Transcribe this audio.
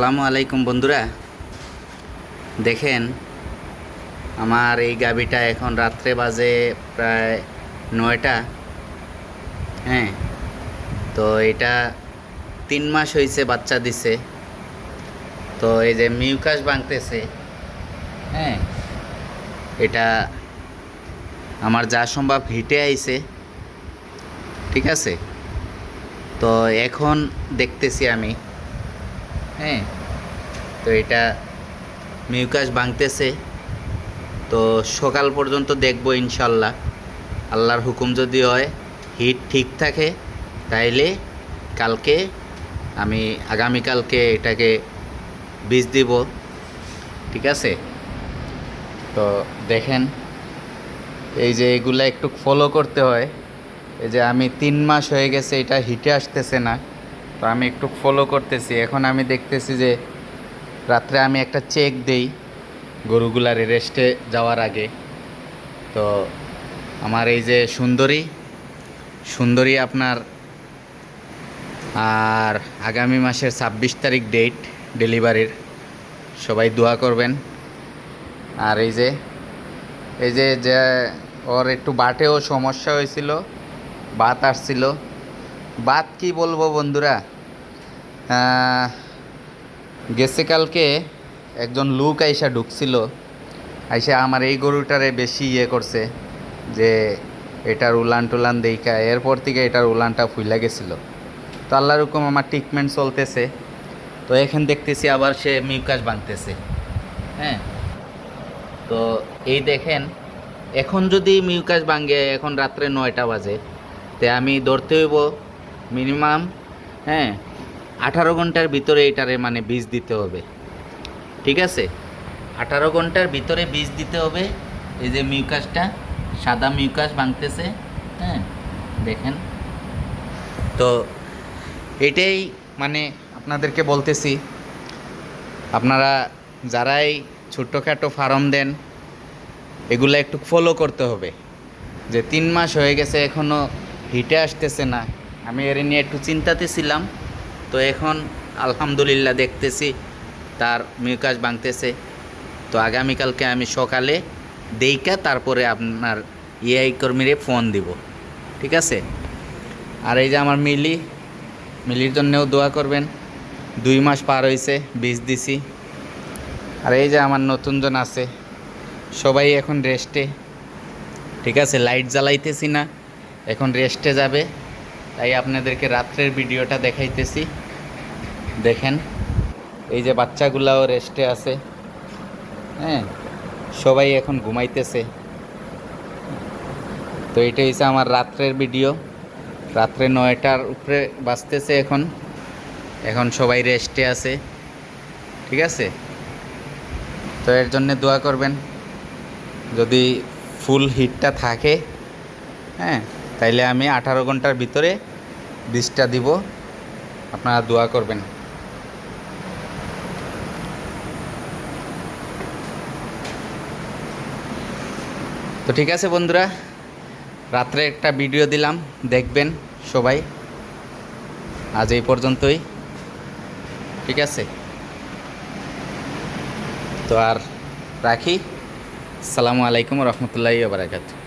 আসসালামু আলাইকুম বন্ধুরা। দেখেন, আমার এই গাবিটা এখন রাত্রে বাজে প্রায় নয়টা। হ্যাঁ তো এটা তিন মাস হয়েছে বাচ্চা দিছে। তো এই যে মিউকাস ভাঙতেছে। হ্যাঁ এটা আমার যা সম্ভব হিটে আইছে। ঠিক আছে? তো এখন দেখতেছি আমি। হ্যাঁ তো এটা মিউকাস ভাঙতেছে। তো সকাল পর্যন্ত দেখব ইনশাল্লাহ। আল্লাহর হুকুম যদি হয়, হিট ঠিক থাকে, তাইলে কালকে আমি আগামীকালকে এটাকে বীজ দিব। ঠিক আছে? তো দেখেন, এই যে এগুলা একটু ফলো করতে হয়। এই যে আমি তিন মাস হয়ে গেছে, এটা হিটে আসতেছে না। তো আমি একটু ফলো করতেছি। এখন আমি দেখতেছি যে রাত্রে আমি একটা চেক দেই গরুগুলার রেস্টে যাওয়ার আগে। তো আমার এই যে সুন্দরী সুন্দরী আপনার আর আগামী মাসের ছাব্বিশ তারিখ ডেট ডেলিভারির সবাই দোয়া করবেন। আর এই যে এই যে ওর একটু বাটেও সমস্যা হয়েছিল, বাত আসছিল বাত কি বলব বন্ধুরা? আহ, গেছে কালকে একজন লুক আইসা ঢুকছিল। আইসা আমার এই গরুটারে বেশি ইয়ে করছে যে এটার উলান টুলান দেইকা এরপর থেকে এটার উলানটা ফুইলা গেছিল। তো আল্লাহর হুকুম আমার ট্রিটমেন্ট চলতেছে। তো এখন দেখতেছি আবার সে মিউকাস ভাঙতেছে হ্যাঁ? তো এই দেখেন এখন যদি মিউকাস ভাঙে এখন রাত্রে নয়টা বাজে তে আমি ধরতে হইব মিনিমাম হ্যাঁ আঠারো ঘণ্টার ভিতরে এটারে মানে বীজ দিতে হবে। ঠিক আছে? আঠারো ঘণ্টার ভিতরে বীজ দিতে হবে। এই যে মিউকাসটা, সাদা মিউকাস ভাঙতেছে হ্যাঁ দেখেন। তো এটাই মানে আপনাদেরকে বলতেছি। আপনারা যারাই ছোট্টখাটো ফার্ম দেন, এগুলো একটু ফলো করতে হবে। যে তিন মাস হয়ে গেছে এখনও হিটে আসতেছে না। আমি এর নিয়ে একটু চিন্তাতে ছিলাম তো এখন আলহামদুলিল্লাহ দেখতেছি, তার মিউকাস ভাঙতেছে। তো আগামীকালকে আমি সকালে দেইকা তারপরে আপনার ইআই কর্মীরে ফোন দিব। ঠিক আছে? আর এই যে আমার মিলি, মিলির জন্যেও দোয়া করবেন। দুই মাস পার হয়েছে বীজ দিছি। আর এই যে আমার নতুনজন আছে, সবাই এখন রেস্টে ঠিক আছে? লাইট জ্বালাইতেছি না, এখন রেস্টে যাবে। তাই আপনাদেরকে রাত্রের ভিডিওটা দেখাইতেছি। দেখেন, এই যে বাচ্চাগুলাও রেস্টে আছে। হ্যাঁ সবাই এখন ঘুমাইতেছে। তো এটা হচ্ছে আমার রাত্রের ভিডিও। রাত্রে নয়টার উপরে বাজতেছে এখন। এখন সবাই রেস্টে আছে। ঠিক আছে? তো এর জন্যে দোয়া করবেন। যদি ফুল হিটটা থাকে হ্যাঁ তাইলে আমি আঠারো ঘণ্টার ভিতরে বীজটা দিব। আপনারা দোয়া করবেন। তো ঠিক আছে বন্ধুরা, রাত্রে একটা ভিডিও দিলাম, দেখবেন সবাই। আজ এই পর্যন্তই। ঠিক আছে? তো আর রাখি। আসসালামু আলাইকুম রহমতুল্লাহি বারাকাতু